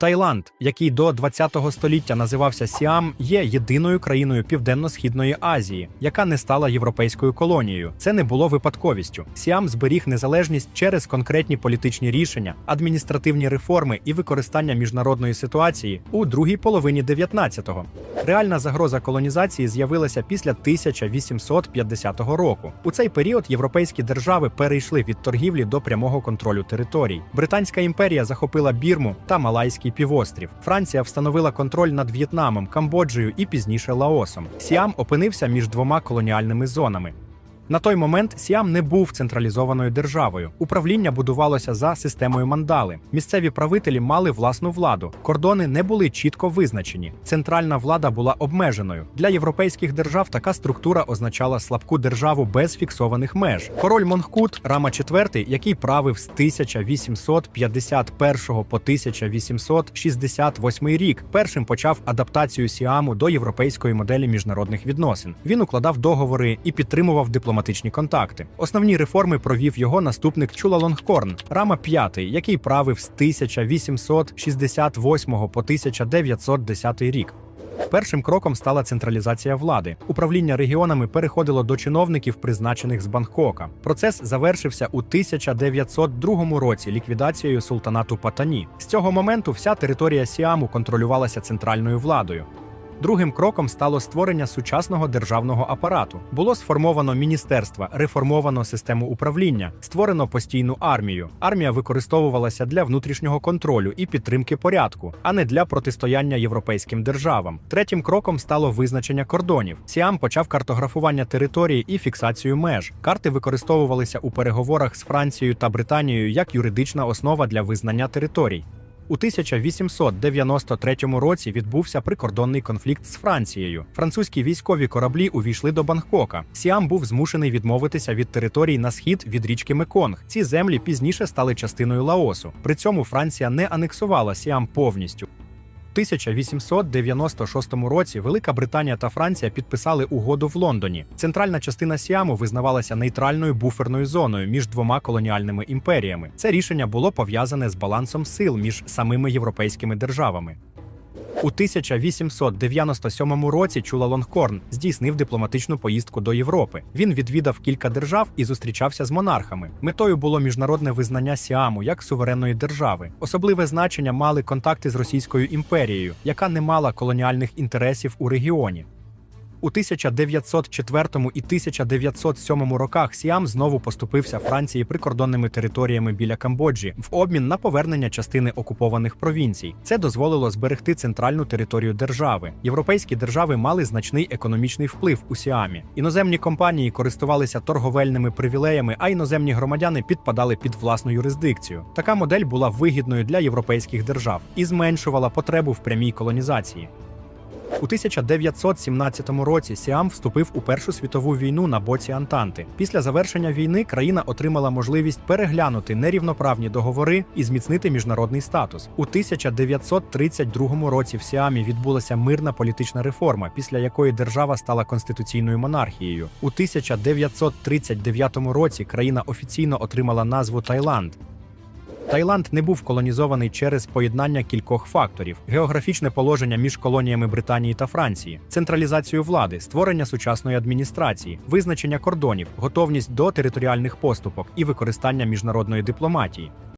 Таїланд, який до 20-го століття називався Сіам, є єдиною країною Південно-східної Азії, яка не стала європейською колонією. Це не було випадковістю. Сіам зберіг незалежність через конкретні політичні рішення, адміністративні реформи і використання міжнародної ситуації у другій половині 19-го. Реальна загроза колонізації з'явилася після 1850 року. У цей період європейські держави перейшли від торгівлі до прямого контролю територій. Британська імперія захопила Бірму та Малайський півострів. Франція встановила контроль над В'єтнамом, Камбоджею і пізніше Лаосом. Сіам опинився між двома колоніальними зонами. На той момент Сіам не був централізованою державою. Управління будувалося за системою мандали. Місцеві правителі мали власну владу. Кордони не були чітко визначені. Центральна влада була обмеженою. Для європейських держав така структура означала слабку державу без фіксованих меж. Король Монгкут Рама IV, який правив з 1851 по 1868 рік, першим почав адаптацію Сіаму до європейської моделі міжнародних відносин. Він укладав договори і підтримував дипломатичні контакти. Основні реформи провів його наступник Чулалонгкорн Рама V, який правив з 1868 по 1910 рік. Першим кроком стала централізація влади. Управління регіонами переходило до чиновників, призначених з Бангкока. Процес завершився у 1902 році ліквідацією султанату Патані. З цього моменту вся територія Сіаму контролювалася центральною владою. Другим кроком стало створення сучасного державного апарату. Було сформовано міністерства, реформовано систему управління, створено постійну армію. Армія використовувалася для внутрішнього контролю і підтримки порядку, а не для протистояння європейським державам. Третім кроком стало визначення кордонів. Сіам почав картографування території і фіксацію меж. Карти використовувалися у переговорах з Францією та Британією як юридична основа для визнання територій. У 1893 році відбувся прикордонний конфлікт з Францією. Французькі військові кораблі увійшли до Бангкока. Сіам був змушений відмовитися від територій на схід від річки Меконг. Ці землі пізніше стали частиною Лаосу. При цьому Франція не анексувала Сіам повністю. У 1896 році Велика Британія та Франція підписали угоду в Лондоні. Центральна частина Сіаму визнавалася нейтральною буферною зоною між двома колоніальними імперіями. Це рішення було пов'язане з балансом сил між самими європейськими державами. У 1897 році Чулалонгкорн здійснив дипломатичну поїздку до Європи. Він відвідав кілька держав і зустрічався з монархами. Метою було міжнародне визнання Сіаму як суверенної держави. Особливе значення мали контакти з Російською імперією, яка не мала колоніальних інтересів у регіоні. У 1904 і 1907 роках Сіам знову поступився Франції прикордонними територіями біля Камбоджі в обмін на повернення частини окупованих провінцій. Це дозволило зберегти центральну територію держави. Європейські держави мали значний економічний вплив у Сіамі. Іноземні компанії користувалися торговельними привілеями, а іноземні громадяни підпадали під власну юрисдикцію. Така модель була вигідною для європейських держав і зменшувала потребу в прямій колонізації. У 1917 році Сіам вступив у Першу світову війну на боці Антанти. Після завершення війни країна отримала можливість переглянути нерівноправні договори і зміцнити міжнародний статус. У 1932 році в Сіамі відбулася мирна політична реформа, після якої держава стала конституційною монархією. У 1939 році країна офіційно отримала назву Таїланд. Таїланд не був колонізований через поєднання кількох факторів: географічне положення між колоніями Британії та Франції, централізацію влади, створення сучасної адміністрації, визначення кордонів, готовність до територіальних поступок і використання міжнародної дипломатії.